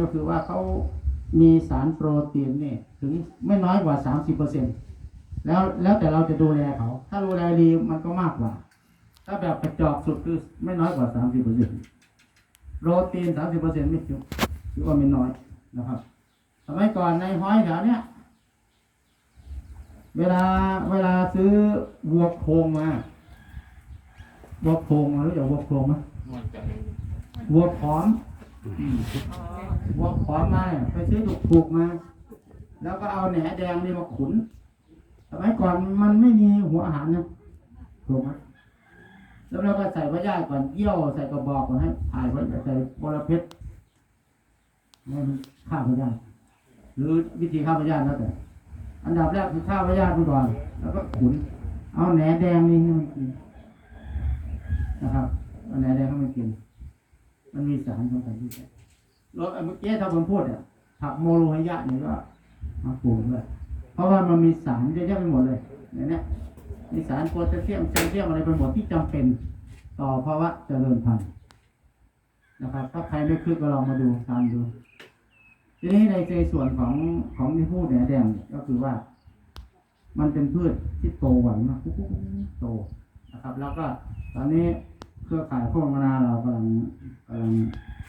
ก็คือว่าเขามีสารโปรตีนเนี่ยถึงไม่น้อยกว่าสามสิบเปอร์เซ็นแล้วแล้วแต่เราจะดูแลเขา ถ้าดูแลดีมันก็มากกว่า ถ้าแบบกระจอกสุดคือไม่น้อยกว่าสามสิบเปอร์เซ็นโปรตีนสามสิบเปอร์เซ็นไม่ถือถือว่าไม่น้อยนะครับสมัยก่อนในห้อยแถวเนี้ยเวลาเวลาซื้อวัวโครงมาวัวโครงมารู้จักวัวโครงไหมวัวผอม วัวผอมาไปซื้อถูกถูกมา แล้วก็เอาแหนแดงนี่มาขุนสมัยก่อนมันไม่มีหัวอาหารนะถูกไหมแล้วเราก็ใส่พยาก่อนเยี่ยวใส่กระบอกก่อนให้ถ่ายไว้ใส่บรเพชรให้มันฆ่าพยาหรือวิธีฆ่าพยาแล้วแต่ อันดับแรกคือข้าวพยาธิมันก่อน แล้วก็ขุน เอาแหนแดงนี่ให้มันกินนะครับเอาแหนแดงให้มันกิน มันมีสารสำคัญที่สุด รถเมื่อกี้ถ้าผมพูดเนี่ยผักโมโลหิยะเนี่ยก็มาปลูกด้วยเพราะว่ามันมีสารเยอะแยะไปหมดเลยในเนี้ยมีสารโพแทสเซียมแคลเซียมอะไรไปหมดที่จำเป็นต่อภาวะเจริญพันธุ์นะครับ ถ้าใครไม่คึกก็ลองมาดูทานดู ทีนี้ในในส่วนของของที่พูดเนี่ยแดงก็คือว่า มันเป็นพืชที่โตไวมากโตนะครับ แล้วก็ตอนนี้เครือข่ายโฆษณาเรากำลังกำลัง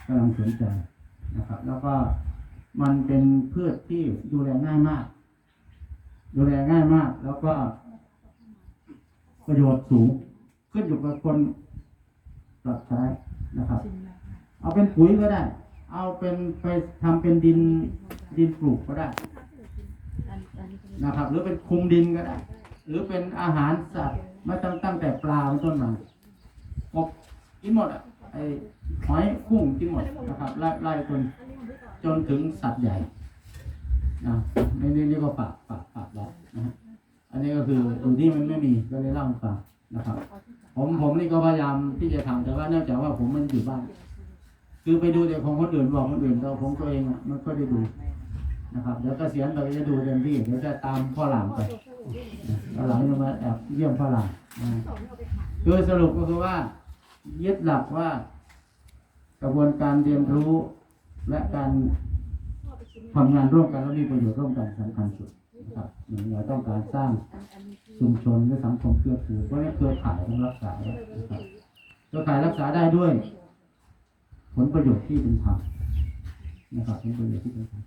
กำลังสนใจ นะครับ แล้วก็มันเป็นพืชที่ดูแลง่ายมาก ดูแลง่ายมาก แล้วก็ประโยชน์สูง ขึ้นอยู่กับคนปรับใช้นะครับ เอาเป็นปุ๋ยก็ได้ เอาเป็นไปทำเป็นดินดินปลูกก็ได้นะครับ หรือเป็นคุมดินก็ได้ หรือเป็นอาหารสัตว์มาตั้งตั้งแต่ปลาเป็นต้นมากบกินหมดอะไอ หอยกุ้งกินหมดนะครับไล่ไล่จนจนถึงสัตว์ใหญ่นะนี่นี่นี่ก็ฝากฝากฝากไว้นะฮะอันนี้ก็คืออยู่ที่มันไม่มีก็เลยเล่าให้ฟังนะครับ ผมผมนี่ก็พยายามที่จะทำแต่ว่าเนื่องจากว่าผมมันอยู่บ้าน คือไปดูแต่ของคนอื่นบอกคนอื่นแต่ของตัวเองอะมันก็ได้ดูนะครับเดี๋ยวเกษียณไปก็จะดูเต็มที่เดี๋ยวจะตามพ่อหลานไปพ่อหลานจะมาแอบเยี่ยมพ่อหลานนะคือสรุปก็คือว่ายึดหลักว่า กระบวนการเรียนรู้และการทำงานร่วมกันแล้วมีประโยชน์ร่วมกันสำคัญสุดนะครับเราต้องการสร้างชุมชนและสังคมเครือข่ายเพราะนั้นเครือข่ายต้องรักษาเครือข่ายรักษาได้ด้วย ผลประโยชน์ที่เป็นธรรมนะครับผลประโยชน์ที่เป็นธรรม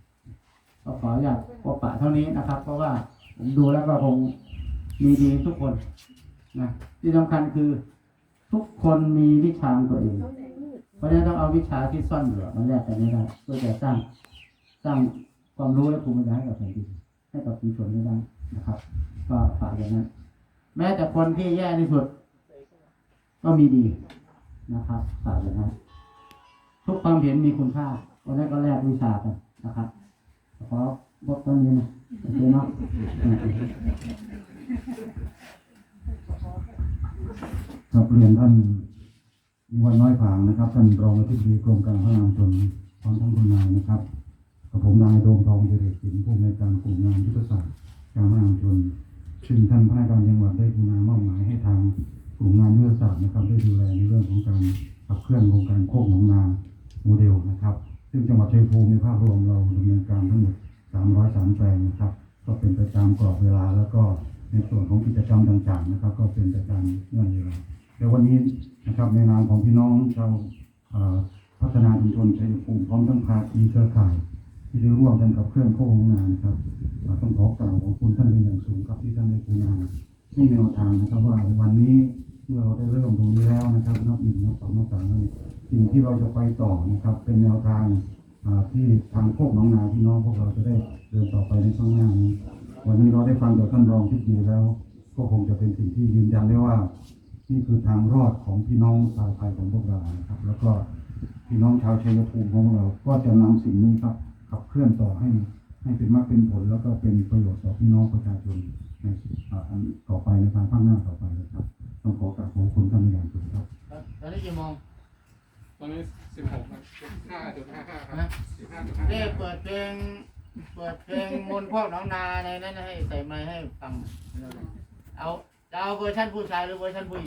ก็ขออนุญาตพบปะเท่านี้นะครับ เพราะว่าผมดูแล้วก็คงมีดีทุกคนนะที่สำคัญคือทุกคนมีวิชาของตัวเอง ราะฉะนั้นต้องเอาวิชาที่ซ่อนอยู่มาแลกกันให้ได้เพื่อจะสร้างสร้างความรู้และภูมิปัญญาให้กับแผ่นดินให้กับชุมชนได้นะครับ ก็ฝากอย่างนั้น แม้แต่คนที่แย่ที่สุด ก็มีดีนะครับฝากอย่างนั้นทุกความเห็นมีคุณค่าวันนั้นก็แลกวิชากันนะครับขอบอกตรงนี้นะโอเคเนาะกับเรียนท่าน นิวันน้อยผางนะครับท่านรองอธิบดีกรมการพัฒนาชนพร้อมทั้งคุณนายนะครับกับผมนายโดมทองเดเรกสินผู้อำนวยการกลุ่มงานยุทธศาสตร์การพัฒนาชนซึ่งท่านพนักงานจังหวัดได้กรุณามอบหมายให้ทางกลุ่มงานยุทธศาสตร์นะครับได้ดูแลในเรื่องของการขับเคลื่อนโครงการโคกหนองนาโมเดลนะครับ ซึ่งจังหวัดชัยภูมิในภาพรวมเราดำเนินการทั้งหมด 303แปลงนะครับ ก็เป็นไปตามกรอบเวลาแล้วก็ในส่วนของกิจกรรมต่างๆนะครับ ก็เป็นไปตามเงื่อนเวลา เดี๋ยววันนี้นะครับในนามของพี่น้องชาวเอ่อพัฒนาชุมชนชัยภูมิพร้อมทั้งภาคีเครือข่าย ที่ได้ร่วมกันกับเครื่องโค้งงานนะครับต้องขอกล่าวขอบคุณท่านเป็นอย่างสูงครับที่ท่านได้กรุณาให้แนวทางนะครับว่าวันนี้เมื่อเราได้เริ่มตรงนี้แล้วนะครับนับหนึ่งนับสองนับสามแล้วเนี่ยสิ่งที่เราจะไปต่อนะครับ เป็นแนวทางที่ทางโคกน้องนาพี่น้องพวกเราจะได้เดินต่อไปในข้างหน้านี้วันนี้เราได้ฟังจากท่านรองที่ดีแล้ว ก็คงจะเป็นสิ่งที่ยืนยันได้ว่า นี่คือทางรอดของพี่น้องชาวไทยของพวกเรานะครับ แล้วก็พี่น้องชาวชัยภูมิของเราก็จะนำสิ่งนี้ครับขับเคลื่อนต่อให้ให้เป็นมรรคเป็นผล แล้วก็เป็นประโยชน์ต่อพี่น้องประชาชนในอ่าอันต่อไปในภายภาคหน้าต่อไปนะครับ ต้องขอกราบขอบคุณท่านอย่างสูงครับตอนนี้กี่โมงตอนนี้สิบหกครับสิบห้าจุดห้าห้าครับนะสิบห้าจุดห้าเด้เปิดเพลงเปิดเพลงมนต์พวกน้องนาในนั้นให้ใส่ไม้ให้ฟัง เอาจะเอาเวอร์ชันผู้ชายหรือเวอร์ชันผู้หญิง